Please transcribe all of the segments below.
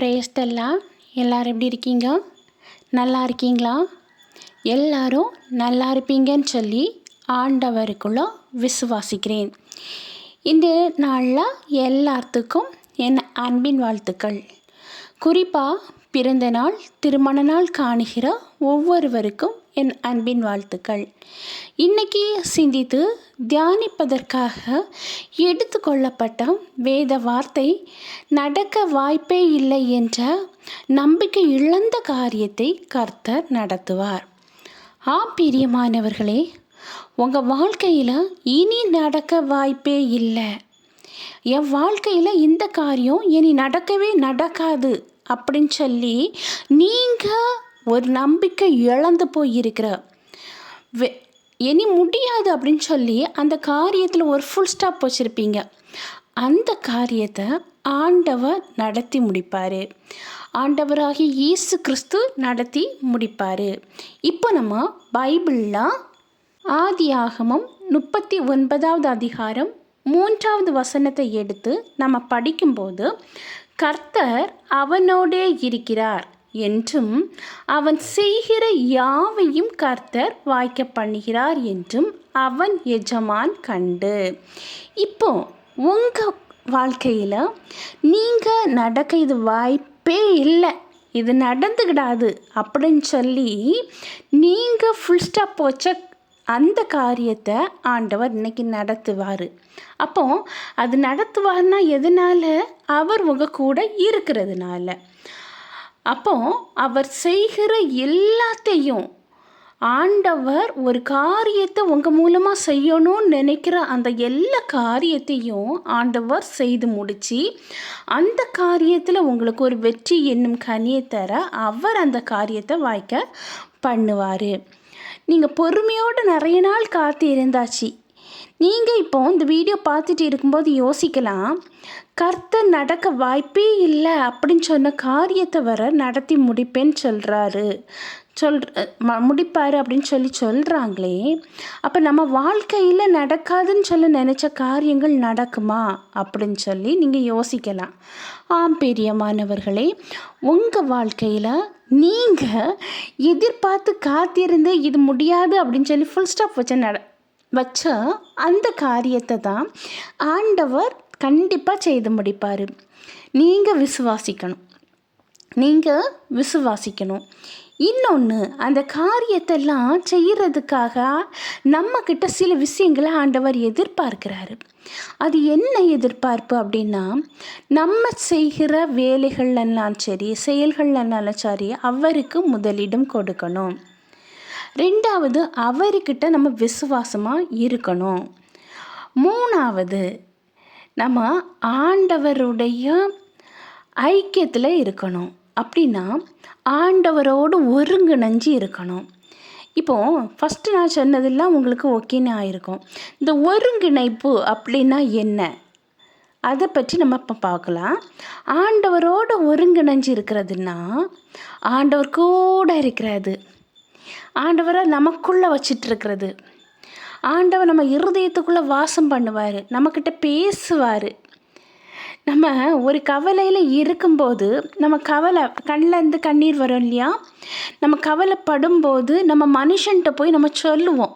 பிரேஸ்தெல்லாம் எல்லோரும் எப்படி இருக்கீங்க? நல்லா இருக்கீங்களா? எல்லாரும் நல்லா இருப்பீங்கன்னு சொல்லி ஆண்டவருக்குள்ள விசுவாசிக்கிறேன். இந்த நாளில் எல்லாத்துக்கும் என் அன்பின் வாழ்த்துக்கள். குறிப்பாக பிறந்த நாள் திருமண நாள் காணுகிற ஒவ்வொருவருக்கும் என் அன்பின் வாழ்த்துக்கள். இன்னைக்கு சிந்தித்து தியானிப்பதற்காக எடுத்துக்கொள்ளப்பட்ட வேத வார்த்தை நடக்க வாய்ப்பே இல்லை என்ற நம்பிக்கை இழந்த காரியத்தை கர்த்தர் நடத்துவார். ஆ பிரியமானவர்களே உங்கள் வாழ்க்கையில் இனி நடக்க வாய்ப்பே இல்லை. என் வாழ்க்கையில் இந்த காரியம் இனி நடக்கவே நடக்காது. அப்படின்னு சொல்லி நீங்கள் ஒரு நம்பிக்கை இழந்து போயிருக்கிற இனி முடியாது அப்படின்னு சொல்லி அந்த காரியத்தில் ஒரு ஃபுல் ஸ்டாப் வச்சுருப்பீங்க. அந்த காரியத்தை ஆண்டவர் நடத்தி முடிப்பார். ஆண்டவராகி இயேசு கிறிஸ்து நடத்தி முடிப்பார். இப்போ நம்ம பைபிளில் ஆதி ஆகமம் முப்பத்தி ஒன்பதாவது அதிகாரம் மூன்றாவது வசனத்தை எடுத்து நம்ம படிக்கும்போது கர்த்தர் அவனோடே இருக்கிறார் என்றும் அவன் செய்கிற யாவையும் கர்த்தர் வாய்க்க பண்ணுகிறார் என்றும் அவன் எஜமான் கண்டு. இப்போ உங்கள் வாழ்க்கையில் நீங்கள் நடக்க இது வாய்ப்பே இல்லை இது நடந்துக்கிடாது அப்படின்னு சொல்லி நீங்கள் ஃபுல் ஸ்டாப் வச்ச அந்த காரியத்தை ஆண்டவர் இன்னைக்கு நடத்துவார். அப்போ அது நடத்துவார்னா எதனால்? அவர் உங்கள் கூட இருக்கிறதுனால. அப்போ அவர் செய்கிற எல்லாத்தையும் ஆண்டவர் ஒரு காரியத்தை உங்கள் மூலமாக செய்யணும்னு நினைக்கிற அந்த எல்லா காரியத்தையும் ஆண்டவர் செய்து முடித்து அந்த காரியத்தில் உங்களுக்கு ஒரு வெற்றி என்னும் கனியை தர அவர் அந்த காரியத்தை வாய்க்க பண்ணுவார். நீங்கள் பொறுமையோடு நிறைய நாள் காத்து இருந்தாச்சு. நீங்கள் இப்போ இந்த வீடியோ பார்த்துட்டு இருக்கும்போது யோசிக்கலாம். கர்த்தர் நடக்க வாய்ப்பே இல்லை அப்படின்னு சொன்ன காரியத்தை வர நடத்தி முடிப்பேன்னு சொல்கிறாரு சொல் முடிப்பார் அப்படின்னு சொல்லி சொல்கிறாங்களே அப்போ நம்ம வாழ்க்கையில் நடக்காதுன்னு சொல்லி நினச்ச காரியங்கள் நடக்குமா அப்படின்னு சொல்லி நீங்கள் யோசிக்கலாம். ஆம் பெரியமானவர்களே உங்கள் வாழ்க்கையில் நீங்கள் எதிர்பார்த்து காத்திருந்து இது முடியாது அப்படின்னு சொல்லி ஃபுல் ஸ்டாப் வச்ச நட வச்ச அந்த காரியத்தை தான் ஆண்டவர் கண்டிப்பாக செய்து முடிப்பார். நீங்கள் விசுவாசிக்கணும். நீங்கள் விசுவாசிக்கணும். இன்னொன்று அந்த காரியத்தெல்லாம் செய்கிறதுக்காக நம்மக்கிட்ட சில விஷயங்களை ஆண்டவர் எதிர்பார்க்கிறாரு. அது என்ன எதிர்பார்ப்பு அப்படின்னா நம்ம செய்கிற வேலைகள்லாம் சரி செயல்கள்னாலும் சரி அவருக்கு முதலிடம் கொடுக்கணும். ரெண்டாவது அவர்கிட்ட நம்ம விசுவாசமாக இருக்கணும். மூணாவது நம்ம ஆண்டவருடைய ஐக்கியத்தில் இருக்கணும். அப்படின்னா ஆண்டவரோடு ஒருங்கிணைஞ்சு இருக்கணும். இப்போது ஃபஸ்ட்டு நான் சொன்னதெல்லாம் உங்களுக்கு ஓகேன்னு ஆயிருக்கும். இந்த ஒருங்கிணைப்பு அப்படின்னா என்ன? அதை பற்றி நம்ம இப்போ பார்க்கலாம். ஆண்டவரோடு ஒருங்கிணைஞ்சு இருக்கிறதுனா ஆண்டவர் கூட இருக்கிறது ஆண்டவரை நமக்குள்ளே வச்சிட்ருக்கிறது ஆண்டவர் நம்ம இருதயத்துக்குள்ளே வாசம் பண்ணுவார். நம்மக்கிட்ட பேசுவார். நம்ம ஒரு கவலையில் இருக்கும்போது நம்ம கவலை கண்ணிலேருந்து கண்ணீர் வரும் இல்லையா? நம்ம கவலைப்படும்போது நம்ம மனுஷன்கிட்ட போய் நம்ம சொல்லுவோம்.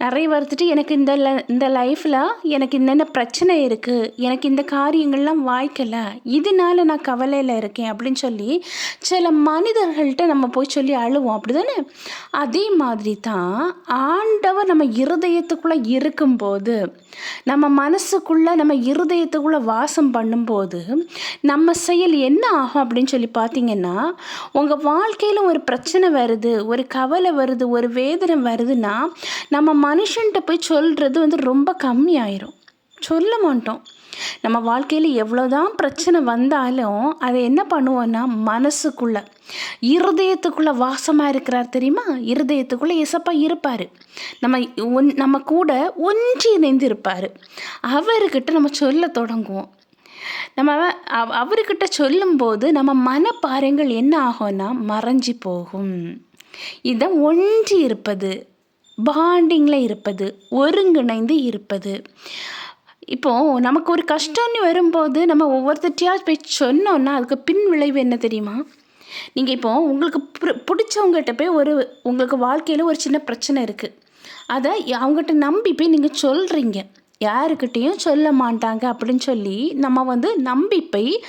நிறைய வந்துட்டு எனக்கு இந்த ல இந்த லைஃப்பில் எனக்கு என்னென்ன பிரச்சனை இருக்குது எனக்கு இந்த காரியங்கள்லாம் வாய்க்கலை இதனால நான் கவலையில் இருக்கேன் அப்படின்னு சொல்லி சில மனிதர்கள்ட்ட நம்ம போய் சொல்லி அழுவோம். அப்படி தானே அதே மாதிரி தான் ஆண்டவர் நம்ம இருதயத்துக்குள்ளே இருக்கும்போது நம்ம மனசுக்குள்ளே நம்ம இருதயத்துக்குள்ளே வாசம் பண்ணும்போது நம்ம செயல் என்ன ஆகும் அப்படின்னு சொல்லி பார்த்தீங்கன்னா உங்கள் வாழ்க்கையில் ஒரு பிரச்சனை வருது ஒரு கவலை வருது ஒரு வேதனை வருதுன்னா நம்ம மனுஷன்கிட்ட போய் சொல்கிறது வந்து ரொம்ப கம்மியாயிரும். சொல்ல மாட்டோம். நம்ம வாழ்க்கையில் எவ்வளோதான் பிரச்சனை வந்தாலும் அதை என்ன பண்ணுவோன்னா மனசுக்குள்ளே இருதயத்துக்குள்ளே வாசமாக இருக்கிறார் தெரியுமா? இருதயத்துக்குள்ளே இசப்பா இருப்பார். நம்ம ஒன் நம்ம கூட ஒன்றி இணைந்து இருப்பார். அவர்கிட்ட நம்ம சொல்ல தொடங்குவோம். நம்ம அவர்கிட்ட சொல்லும்போது நம்ம மனப்பாறைகள் என்ன ஆகும்னா மறைஞ்சி போகும். இதை ஒன்றி இருப்பது பாண்டிங்கில் இருப்பது ஒருங்கிணைந்து இருப்பது. இப்போது நமக்கு ஒரு கஷ்டம்னு வரும்போது நம்ம ஒவ்வொருத்தட்டியா போய் சொன்னோன்னா அதுக்கு பின் விளைவு என்ன தெரியுமா? நீங்கள் இப்போது உங்களுக்கு பிடிச்சவங்ககிட்ட போய் ஒரு உங்களுக்கு வாழ்க்கையில் ஒரு சின்ன பிரச்சனை இருக்குது அதை அவங்ககிட்ட நம்பி போய் நீங்கள் சொல்கிறீங்க யாருக்கிட்டேயும் சொல்ல மாட்டாங்க அப்படின்னு சொல்லி நம்ம வந்து நம்பி போய்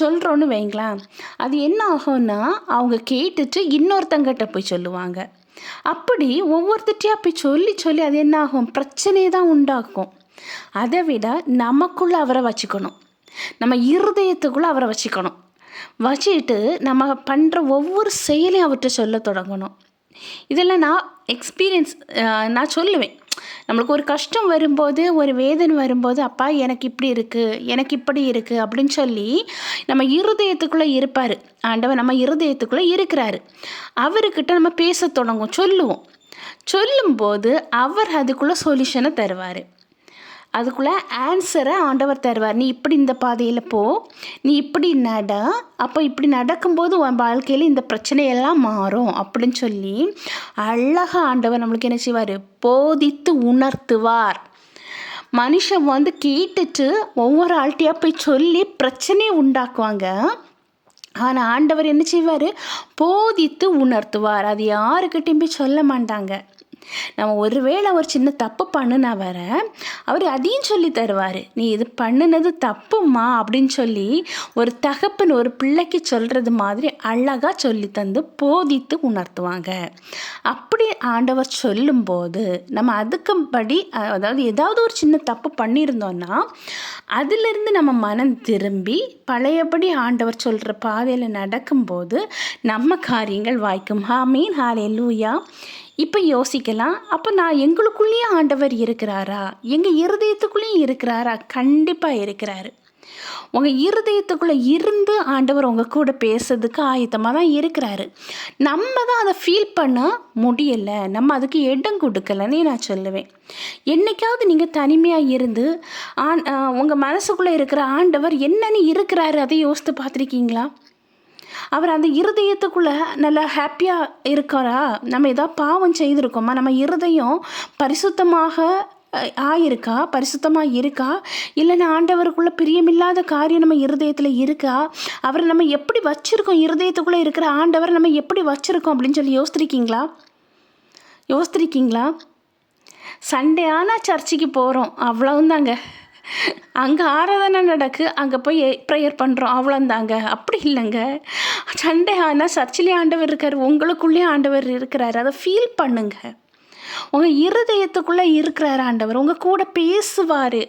சொல்கிறோன்னு வைங்களேன். அது என்ன ஆகும்னா அவங்க கேட்டுட்டு இன்னொருத்தங்கிட்ட போய் சொல்லுவாங்க. அப்படி ஒவ்வொருத்திட்டையும் அப்படி சொல்லி சொல்லி அது என்ன ஆகும் பிரச்சனையை தான் உண்டாக்கும் அதை விட நமக்குள்ளே அவரை வச்சுக்கணும். நம்ம இருதயத்துக்குள்ளே அவரை வச்சுக்கணும். வச்சுக்கிட்டு நம்ம பண்ணுற ஒவ்வொரு செயலையும் அவர்கிட்ட சொல்ல தொடங்கணும். இதெல்லாம் நான் எக்ஸ்பீரியன்ஸ் நான் சொல்லுவேன். நம்மளுக்கு ஒரு கஷ்டம் வரும்போது ஒரு வேதனை வரும்போது அப்பா எனக்கு இப்படி இருக்குது எனக்கு இப்படி இருக்குது அப்படின்னு சொல்லி நம்ம இருதயத்துக்குள்ளே இருப்பார். ஆண்டவர் நம்ம இருதயத்துக்குள்ளே இருக்கிறாரு. அவர்கிட்ட நம்ம பேச தொடங்கும் சொல்லுவோம். சொல்லும்போது அவர் அதுக்குள்ளே சொல்யூஷனை தருவார். அதுக்குள்ளே ஆன்சரை ஆண்டவர் தருவார். நீ இப்படி இந்த பாதையில் போ நீ இப்படி நட அப்போ இப்படி நடக்கும்போது உன் வாழ்க்கையில் இந்த பிரச்சனையெல்லாம் மாறும் அப்படின்னு சொல்லி அழகாக ஆண்டவர் நம்மளுக்கு என்ன செய்வார்? போதித்து உணர்த்துவார். மனுஷன் வந்து கேட்டுட்டு ஒவ்வொரு ஆள்கிட்டையாக போய் சொல்லி பிரச்சனையை உண்டாக்குவாங்க. ஆனால் ஆண்டவர் என்ன செய்வார்? போதித்து உணர்த்துவார். அது யாருக்கிட்டையும் போய் சொல்ல மாட்டாங்க. நம்ம ஒருவேளை ஒரு சின்ன தப்பு பண்ணுனா வர அவர் அதையும் சொல்லி தருவார். நீ இது பண்ணினது தப்புமா அப்படின்னு சொல்லி ஒரு தகப்பன் ஒரு பிள்ளைக்கு சொல்கிறது மாதிரி அழகாக சொல்லி தந்து போதித்து உணர்த்துவாங்க. அப்படி ஆண்டவர் சொல்லும்போது நம்ம அதுக்கும்படி அதாவது ஏதாவது ஒரு சின்ன தப்பு பண்ணியிருந்தோன்னா அதிலிருந்து நம்ம மனம் திரும்பி பழையபடி ஆண்டவர் சொல்கிற பாதையில் நடக்கும்போது நம்ம காரியங்கள் வாய்க்கும். ஹாமீன் ஹாலே லூயா இப்போ யோசிக்கலாம். அப்போ நான் எங்களுக்குள்ளேயே ஆண்டவர் இருக்கிறாரா? எங்கள் இருதயத்துக்குள்ளேயும் இருக்கிறாரா? கண்டிப்பாக இருக்கிறாரு. உங்கள் இருதயத்துக்குள்ளே இருந்து ஆண்டவர் உங்கள் கூட பேசுறதுக்கு ஆயத்தமாக தான் இருக்கிறாரு. நம்ம தான் அதை ஃபீல் பண்ண முடியலை. நம்ம அதுக்கு இடம் கொடுக்கலன்னு நான் சொல்லுவேன். என்றைக்காவது நீங்கள் தனிமையாக இருந்து ஆண் உங்கள் மனசுக்குள்ளே இருக்கிற ஆண்டவர் என்னன்னு இருக்கிறாரு அதை யோசித்து பார்த்துருக்கீங்களா? அவர் அந்த இருதயத்துக்குள்ளே நல்லா ஹாப்பியாக இருக்காரா? நம்ம ஏதாவது பாவம் செய்திருக்கோமா? நம்ம இருதயம் பரிசுத்தமாக ஆயிருக்கா? பரிசுத்தமாக இருக்கா? இல்லைன்னா ஆண்டவருக்குள்ளே பிரியமில்லாத காரியம் நம்ம இருதயத்தில் இருக்கா? அவரை நம்ம எப்படி வச்சுருக்கோம்? இருதயத்துக்குள்ளே இருக்கிற ஆண்டவரை நம்ம எப்படி வச்சுருக்கோம் அப்படின்னு சொல்லி யோசித்திருக்கீங்களா? யோசித்திருக்கீங்களா? சண்டே ஆனால் சர்ச்சுக்கு போகிறோம் அவ்வளவுந்தாங்க அங்கே ஆராதனை நடக்கு அங்கே போய் ப்ரேயர் பண்ணுறோம் அவ்வளோந்தாங்க அப்படி இல்லைங்க. சண்டே ஆனால் சர்ச்சிலே ஆண்டவர் இருக்கார் உங்களுக்குள்ளே ஆண்டவர் இருக்கிறார். அதை ஃபீல் பண்ணுங்க. உங்கள் இருதயத்துக்குள்ளே இருக்கிறார் ஆண்டவர். உங்கள் கூட பேசுவார்.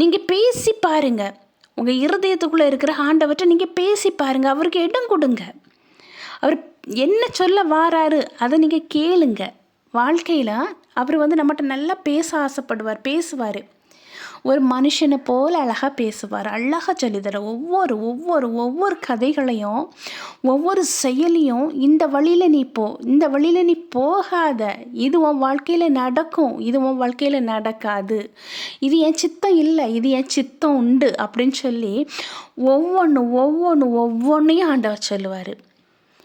நீங்கள் பேசி பாருங்க. உங்கள் இருதயத்துக்குள்ளே இருக்கிற ஆண்டவர்கிட்ட நீங்கள் பேசி பாருங்கள் அவருக்கு இடம் கொடுங்க. அவர் என்ன சொல்ல வாராரு அதை நீங்கள் கேளுங்க. வாழ்க்கையில் அவர் வந்து நம்மகிட்ட நல்லா பேச ஆசைப்படுவார் பேசுவார். ஒரு மனுஷனை போல் அழகாக பேசுவார். அழகாக சொல்லித்தர. ஒவ்வொரு ஒவ்வொரு ஒவ்வொரு கதைகளையும் ஒவ்வொரு செயலையும் இந்த வழியில் நீ போ இந்த வழியில் நீ போகாத. இது உன் வாழ்க்கையில் நடக்கும். இது உன் வாழ்க்கையில் நடக்காது. இது என் சித்தம் இல்லை. இது என் சித்தம் உண்டு அப்படின்னு சொல்லி ஒவ்வொன்று ஒவ்வொன்று ஒவ்வொன்றையும் ஆண்டவர் சொல்லுவார்.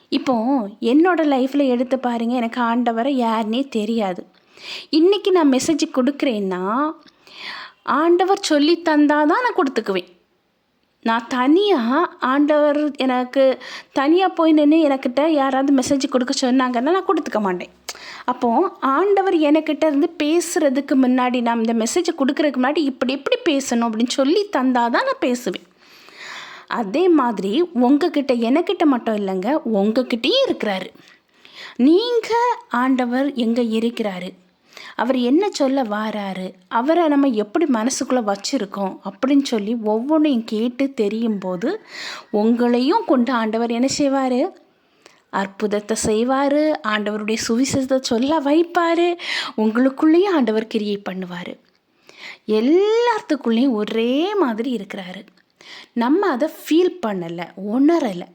இப்போ என்னோடய லைஃப்பில் எடுத்து பாருங்கள் எனக்கு ஆண்டவரை யாருனே தெரியாது. இன்றைக்கி நான் மெசேஜ் கொடுக்குறேன்னா ஆண்டவர் சொல்லி தந்தால் தான் நான் கொடுத்துக்குவேன். நான் தனியாக ஆண்டவர் எனக்கு தனியாக போய் நின்று எனக்கிட்ட யாராவது மெசேஜ் கொடுக்க சொன்னாங்கன்னா நான் கொடுத்துக்க மாட்டேன். அப்போது ஆண்டவர் எனக்கிட்ட இருந்து பேசுகிறதுக்கு முன்னாடி நான் இந்த மெசேஜை கொடுக்குறதுக்கு முன்னாடி இப்படி எப்படி பேசணும் அப்படின்னு சொல்லி தந்தால் தான் நான் பேசுவேன். அதே மாதிரி உங்ககிட்ட எனக்கிட்ட மட்டும் இல்லைங்க உங்ககிட்டயும் இருக்கிறாரு. நீங்கள் ஆண்டவர் எங்கே இருக்கிறாரு? அவர் என்ன சொல்ல வாராரு? அவரை நம்ம எப்படி மனசுக்குள்ளே வச்சுருக்கோம்? அப்படின்னு சொல்லி ஒவ்வொன்றையும் கேட்டு தெரியும் போது உங்களையும் கொண்டு ஆண்டவர் என்ன செய்வார்? அற்புதத்தை செய்வார். ஆண்டவருடைய சுவிசேஷத்தை சொல்ல வைப்பார். உங்களுக்குள்ளேயும் ஆண்டவர் கிரியை பண்ணுவார். எல்லாத்துக்குள்ளேயும் ஒரே மாதிரி இருக்கிறாரு. நம்ம அதை ஃபீல் பண்ணலை உணரலை.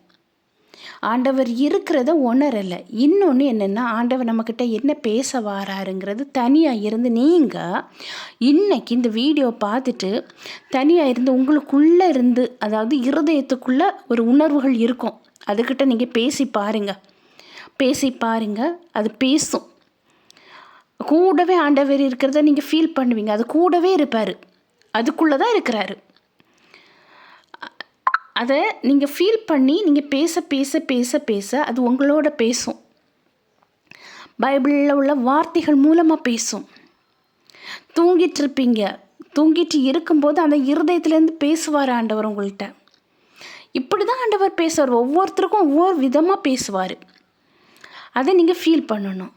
ஆண்டவர் இருக்கிறத உணரலை இன்னொன்று என்னென்னா ஆண்டவர் நம்மக்கிட்ட என்ன பேச வாராருங்கிறது தனியாக இருந்து நீங்கள் இன்றைக்கி இந்த வீடியோ பார்த்துட்டு தனியாக இருந்து உங்களுக்குள்ளே இருந்து அதாவது இருதயத்துக்குள்ளே ஒரு உணர்வுகள் இருக்கும். அதுக்கிட்ட நீங்கள் பேசி பாருங்கள் பேசி பாருங்கள் அது பேசும். கூடவே ஆண்டவர் இருக்கிறத நீங்கள் ஃபீல் பண்ணுவீங்க. அது கூடவே இருப்பார். அதுக்குள்ளே தான் இருக்கிறாரு. அதை நீங்கள் ஃபீல் பண்ணி நீங்கள் பேச பேச பேச பேச அது உங்களோட பேசும். பைபிளில் உள்ள வார்த்தைகள் மூலமாக பேசும். தூங்கிட்டு இருப்பீங்க தூங்கிட்டு இருக்கும்போது அந்த இருதயத்துலேருந்து பேசுவார் ஆண்டவர் உங்கள்கிட்ட இப்படி தான் ஆண்டவர் பேசுவார். ஒவ்வொருத்தருக்கும் ஒவ்வொரு விதமாக பேசுவார். அதை நீங்கள் ஃபீல் பண்ணணும்.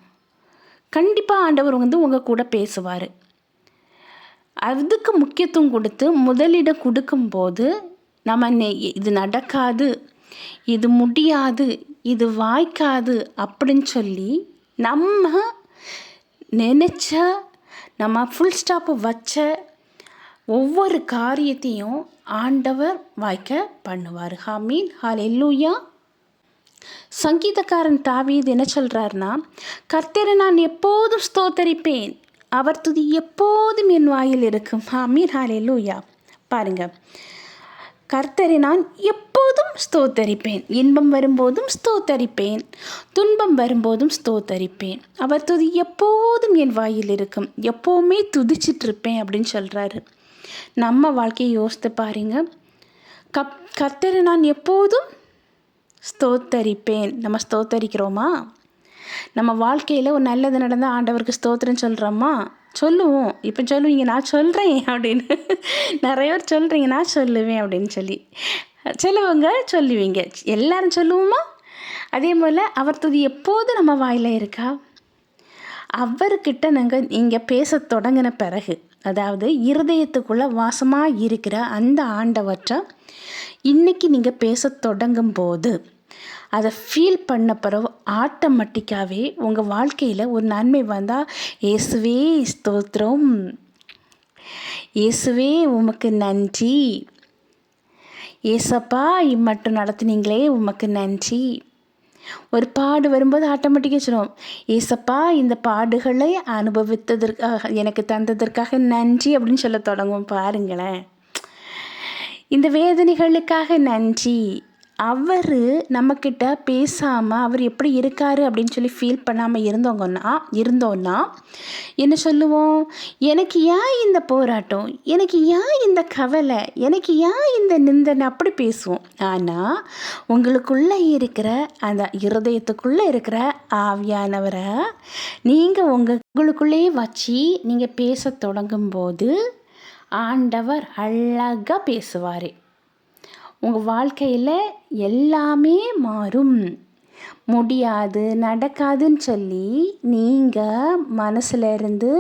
கண்டிப்பாக ஆண்டவர் வந்து உங்கள் கூட பேசுவார். அதுக்கு முக்கியத்துவம் கொடுத்து முதலிடம் கொடுக்கும்போது நம்ம இது நடக்காது இது முடியாது இது வாய்க்காது அப்படின்னு சொல்லி நம்ம நினச்ச நம்ம ஃபுல் ஸ்டாப்பு வச்ச ஒவ்வொரு காரியத்தையும் ஆண்டவர் வாய்க்க பண்ணுவார். ஹாமீன் எல்லூயா சங்கீதக்காரன் தாவி இது என்ன சொல்கிறாருன்னா கர்த்தரை நான் எப்போதும் ஸ்தோத்தரிப்பேன். அவர் துதி எப்போதும் என் வாயில் இருக்கும். ஹாமீன் ஹால் எல்லூயா பாருங்கள் கர்த்தரை நான் எப்போதும் ஸ்தோத்தரிப்பேன். இன்பம் வரும்போதும் ஸ்தோத்தரிப்பேன். துன்பம் வரும்போதும் ஸ்தோத்தரிப்பேன். அவர் துதி எப்போதும் என் வாயில் இருக்கும். எப்போவுமே துதிச்சிட்டு இருப்பேன் அப்படின்னு சொல்கிறாரு நம்ம வாழ்க்கையை யோசித்து பாருங்க. கப் கர்த்தரை நான் எப்போதும் ஸ்தோத்தரிப்பேன். நம்ம ஸ்தோத்தரிக்கிறோமா? நம்ம வாழ்க்கையில் ஒரு நல்லது நடந்தால் ஆண்டவருக்கு ஸ்தோத்திரம் சொல்கிறோமா சொல்லுவோம். இப்போ சொல்லுவீங்க நான் சொல்கிறேன் அப்படின்னு. நிறைய பேர் சொல்கிறீங்க நான் சொல்லுவேன் அப்படின்னு சொல்லி. சொல்லுவங்க சொல்லுவீங்க. எல்லாரும் சொல்லுவோமா? அதே போல் அவர் துதி எப்போதும் நம்ம வாயில் இருக்கா? அவர்கிட்ட நாங்கள் நீங்கள் பேச தொடங்கின பிறகு அதாவது இருதயத்துக்குள்ளே வாசமாக இருக்கிற அந்த ஆண்டவற்றை இன்றைக்கி நீங்கள் பேச தொடங்கும் போது அதை ஃபீல் பண்ண பிறகு ஆட்டோமேட்டிக்காகவே உங்கள் வாழ்க்கையில் ஒரு நன்மை வந்தால் இயேசுவே ஸ்தோத்திரம். இயேசுவே உமக்கு நன்றி. ஏசப்பா இம்மட்டும் நடத்துனீங்களே உமக்கு நன்றி. ஒரு பாடு வரும்போது ஆட்டோமேட்டிக்காக சொல்லுவோம். ஏசப்பா இந்த பாடுகளை அனுபவித்ததற்காக எனக்கு தந்ததற்காக நன்றி அப்படின்னு சொல்ல தொடங்குவோம். பாருங்களேன். இந்த வேதனைகளுக்காக நன்றி. அவர் நம்மக்கிட்ட பேசாமல் அவர் எப்படி இருக்கார் அப்படின்னு சொல்லி ஃபீல் பண்ணாமல் இருந்தவங்கன்னா இருந்தோன்னா என்ன சொல்லுவோம்? எனக்கு ஏன் இந்த போராட்டம்? எனக்கு ஏன் இந்த கவலை? எனக்கு ஏன் இந்த நிந்தனை? அப்படி பேசுவோம். ஆனால் உங்களுக்குள்ளே இருக்கிற அந்த இருதயத்துக்குள்ளே இருக்கிற ஆவியானவரை நீங்கள் உங்கள் உங்களுக்குள்ளே வச்சு நீங்கள் பேச தொடங்கும்போது ஆண்டவர் அழகாக பேசுவார். உங்கள் வாழ்க்கையில் எல்லாமே மாறும். முடியாது நடக்காதுன்னு சொல்லி நீங்கள் மனசில் இருந்து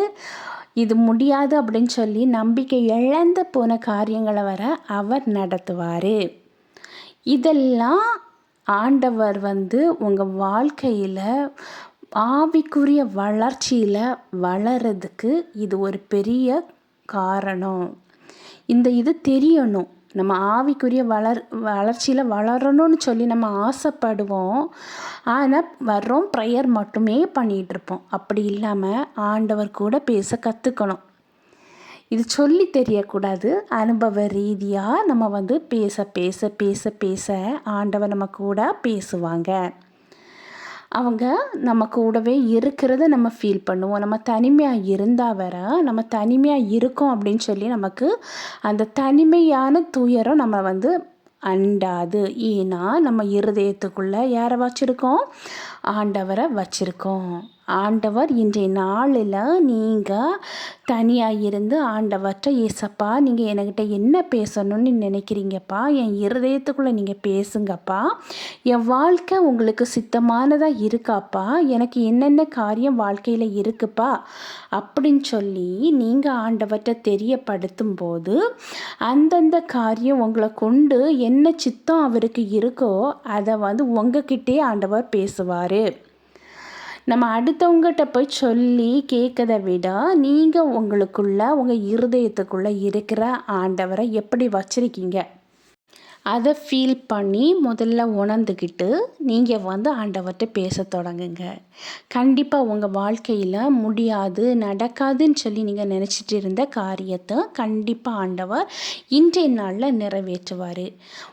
இது முடியாது அப்படின்னு சொல்லி நம்பிக்கை இழந்து போன காரியங்களை வர அவர் நடத்துவார். இதெல்லாம் ஆண்டவர் வந்து உங்கள் வாழ்க்கையில் ஆவிக்குரிய வளர்ச்சியில் வளர்கிறதுக்கு இது ஒரு பெரிய காரணம். இந்த இது தெரியணும். நம்ம ஆவிக்குரிய வளர் வளர்ச்சியில் வளரணும்னு சொல்லி நம்ம ஆசைப்படுவோம். ஆனால் வர்றோம் ப்ரேயர் மட்டுமே பண்ணிகிட்ருப்போம் அப்படி இல்லாமல் ஆண்டவர் கூட பேச கற்றுக்கணும் இது சொல்லி தெரியக்கூடாது. அனுபவ ரீதியாக நம்ம வந்து பேச பேச பேச பேச ஆண்டவர் நம்ம கூட பேசுவாங்க. அவங்க நம்ம கூடவே இருக்கிறத நம்ம ஃபீல் பண்ணுவோம். நம்ம தனிமையாக இருந்தால் வர நம்ம தனிமையாக இருக்கோம் அப்படின்னு சொல்லி நமக்கு அந்த தனிமையான துயரம் நம்ம வந்து அண்டாது. ஏன்னா நம்ம இருதயத்துக்குள்ளே யாரை வச்சுருக்கோம் ஆண்டவரை வச்சுருக்கோம். ஆண்டவர் இன்றைய நாளில் நீங்கள் தனியாக இருந்து ஆண்டவற்றை ஏசப்பா நீங்கள் என்கிட்ட என்ன பேசணும்னு நினைக்கிறீங்கப்பா? என் இருதயத்துக்குள்ளே நீங்கள் பேசுங்கப்பா. என் வாழ்க்கை உங்களுக்கு சித்தமானதாக இருக்காப்பா? எனக்கு என்னென்ன காரியம் வாழ்க்கையில் இருக்குப்பா? அப்படின்னு சொல்லி நீங்கள் ஆண்டவர்கிட்ட தெரியப்படுத்தும் போது அந்தந்த காரியம் உங்களை கொண்டு என்ன சித்தம் அவருக்கு இருக்கோ அதை வந்து உங்ககிட்டே ஆண்டவர் பேசுவார். நம்ம அடுத்தவங்ககிட்ட போய் சொல்லி கேட்கதை விட நீங்கள் உங்களுக்குள்ள உங்கள் இருதயத்துக்குள்ளே இருக்கிற ஆண்டவரை எப்படி வச்சுருக்கீங்க? அதை ஃபீல் பண்ணி முதல்ல உணர்ந்துக்கிட்டு நீங்கள் வந்து ஆண்டவர்கிட்ட பேச தொடங்குங்க. கண்டிப்பாக உங்கள் வாழ்க்கையில் முடியாது நடக்காதுன்னு சொல்லி நீங்கள் நினச்சிட்டு இருந்த காரியத்தை கண்டிப்பாக ஆண்டவர் இன்றைய நாளில் நிறைவேற்றுவார்.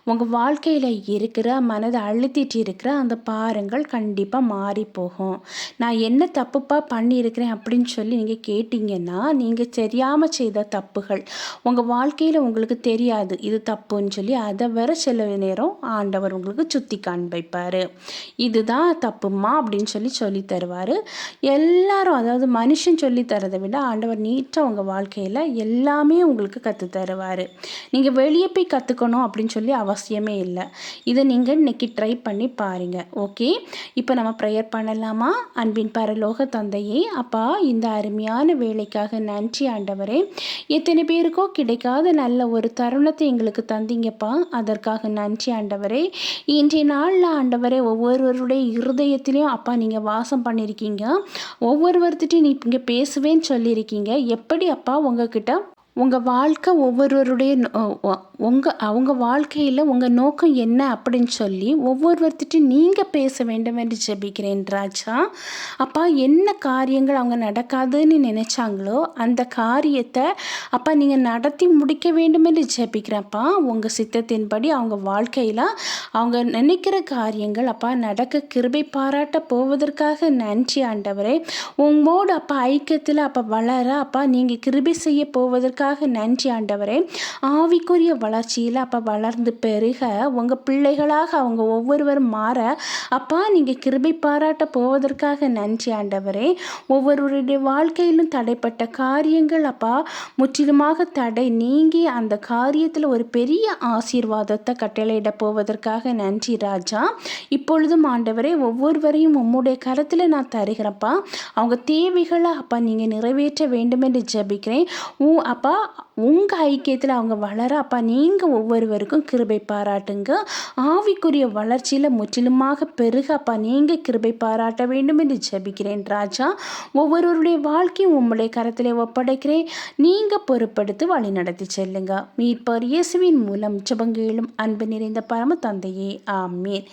உங்கள் வாழ்க்கையில் இருக்கிற மனதை அழுத்திட்டு இருக்கிற அந்த பாருங்கள் கண்டிப்பாக மாறி போகும். நான் என்ன தப்புப்பாக பண்ணியிருக்கிறேன் அப்படின்னு சொல்லி நீங்கள் கேட்டிங்கன்னா நீங்கள் தெரியாமல் செய்த தப்புகள் உங்கள் வாழ்க்கையில் உங்களுக்கு தெரியாது. இது தப்புன்னு சொல்லி அதை வர சில நேரம் ஆண்டவர் உங்களுக்கு சுற்றி காண்பிப்பார். இதுதான் தப்புமா அப்படின்னு சொல்லி சொல்லி தருவார். எல்லாரும் அதாவது மனுஷன் சொல்லி தரதை விட ஆண்டவர் நீட்டாக உங்கள் வாழ்க்கையில் எல்லாமே உங்களுக்கு கற்று தருவார். நீங்கள் வெளியே போய் கற்றுக்கணும் அப்படின்னு சொல்லி அவசியமே இல்லை. இதை நீங்கள் இன்றைக்கி ட்ரை பண்ணி பாருங்கள் ஓகே இப்போ நம்ம ப்ரேயர் பண்ணலாமா? அன்பின் பரலோக தந்தையே அப்பா இந்த அருமையான வேலைக்காக நன்றி ஆண்டவரே. எத்தனை பேருக்கோ கிடைக்காத நல்ல ஒரு தருணத்தை எங்களுக்கு தந்தீங்கப்பா. அதற்காக நன்றி ஆண்டவரே. இன்றைய நாளில் ஆண்டவரே ஒவ்வொருவருடைய இருதயத்திலையும் அப்பா நீங்கள் பாசம் பண்ணியிருக்கீங்க. ஒவ்வொருவர்த்திட்டையும் நீ இங்கே பேசுவேன்னு சொல்லியிருக்கீங்க. எப்படி அப்பா உங்ககிட்ட உங்கள் வாழ்க்கை ஒவ்வொருவருடைய உங்கள் அவங்க வாழ்க்கையில் உங்கள் நோக்கம் என்ன அப்படின்னு சொல்லி ஒவ்வொருவர்த்திட்டும் நீங்கள் பேச வேண்டும் என்று ஜெபிக்கிறேன் ராஜா. அப்பா என்ன காரியங்கள் அவங்க நடக்காதுன்னு நினச்சாங்களோ அந்த காரியத்தை அப்பா நீங்கள் நடத்தி முடிக்க வேண்டும் என்று ஜெபிக்கிறப்பா உங்கள் சித்தத்தின்படி அவங்க வாழ்க்கையில் அவங்க நினைக்கிற காரியங்கள் அப்பா நடக்க கிருபை பாராட்ட போவதற்காக நன்றி ஆண்டவரே. உங்களோட அப்பா ஐக்கியத்தில் அப்போ வளர அப்பா நீங்கள் கிருபை செய்ய போவதற்கு அதுக்காக நன்றி ஆண்டவரே. ஆவிக்குரிய வளர்ச்சியில் அப்போ வளர்ந்து பெருக. உங்கள் பிள்ளைகளாக அவங்க ஒவ்வொருவரும் மாற. அப்பா நீங்கள் கிருபை பாராட்ட போவதற்காக நன்றி ஆண்டவரே. ஒவ்வொருவருடைய வாழ்க்கையிலும் தடைப்பட்ட காரியங்கள் அப்பா முற்றிலுமாக தடை நீங்கி அந்த காரியத்தில் ஒரு பெரிய ஆசீர்வாதத்தை கட்டளையிட போவதற்காக நன்றி ராஜா. இப்பொழுதும் ஆண்டவரே ஒவ்வொருவரையும் உம்முடைய கரத்தில் நான் தருகிறப்பா அவங்க தேவைகளை அப்பா நீங்கள் நிறைவேற்ற வேண்டும் என்று ஜபிக்கிறேன். ஊ அப்பா അപ്പോൾ உங்கள் ஐக்கியத்தில் அவங்க வளர அப்பா நீங்கள் ஒவ்வொருவருக்கும் கிருபை பாராட்டுங்க. ஆவிக்குரிய வளர்ச்சியில் முற்றிலுமாக பெருக அப்பா நீங்கள் கிருபை பாராட்ட வேண்டும் என்று ஜபிக்கிறேன் ராஜா. ஒவ்வொருவருடைய வாழ்க்கையும் உம்முடைய கரத்தில் ஒப்படைக்கிறேன். நீங்கள் பொறுப்படுத்தி வழி நடத்தி செல்லுங்க. மீட்பர் இயேசுவின் மூலம் ஜபங்களும் அன்பு நிறைந்த பரம தந்தையே ஆமீன்.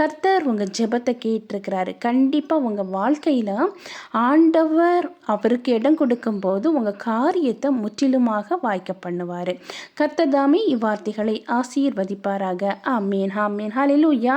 கர்த்தர் உங்கள் ஜெபத்தை கேட்டிருக்கிறாரு. கண்டிப்பாக உங்கள் வாழ்க்கையில் ஆண்டவர் அவருக்கு இடம் கொடுக்கும்போது உங்கள் காரியத்தை முற்றிலுமாக வாய்க்க பண்ணுவார். கர்த்ததாமே இவ்வார்த்தைகளை ஆசீர்வதிப்பாராக. ஆமீன் ஆமீன். ஹலிலூயா